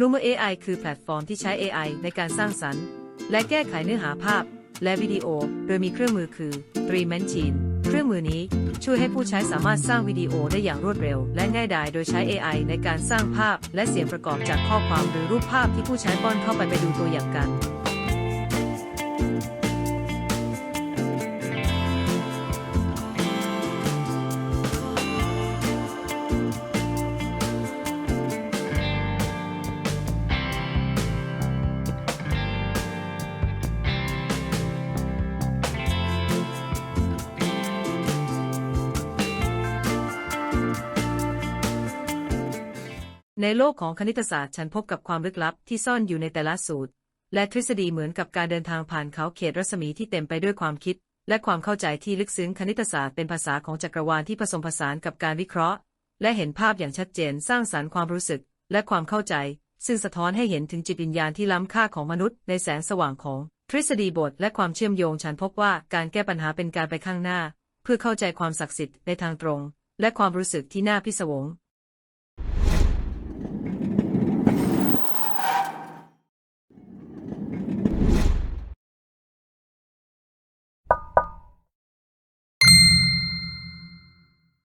Luma AI คือแพลตฟอร์มที่ใช้ AI ในการสร้างสรรค์ และแก้ไขเนื้อหาภาพ และวิดีโอ โดยมีเครื่องมือคือ Three Machine เครื่องมือนี้ช่วยให้ผู้ใช้สามารถสร้างวิดีโอได้อย่างรวดเร็ว และง่ายดายโดยใช้ AI ในการสร้างภาพ และเสียงประกอบจากข้อความหรือรูปภาพที่ผู้ใช้ป้อนเข้าไปไปดูตัวอย่างกัน ในโลกของคณิตศาสตร์ฉันพบกับความลึกลับที่ซ่อนอยู่ในแต่ละสูตร และทฤษฎีเหมือนกับการเดินทางผ่านเขาเขตรัศมีที่เต็มไปด้วยความคิด และความเข้าใจที่ลึกซึ้งคณิตศาสตร์เป็นภาษาของจักรวาลที่ผสมผสานกับการวิเคราะห์ และเห็นภาพอย่างชัดเจนสร้างสรรค์ความรู้สึก และความเข้าใจ ซึ่งสะท้อนให้เห็นถึงจิตวิญญาณที่ล้ำค่าของมนุษย์ ในแสงสว่างของทฤษฎีบท และความเชื่อมโยงฉันพบว่าการแก้ปัญหาเป็นการไปข้างหน้า เพื่อเข้าใจความศักดิ์สิทธิ์ในทางตรง และความรู้สึกที่น่าพิศวง you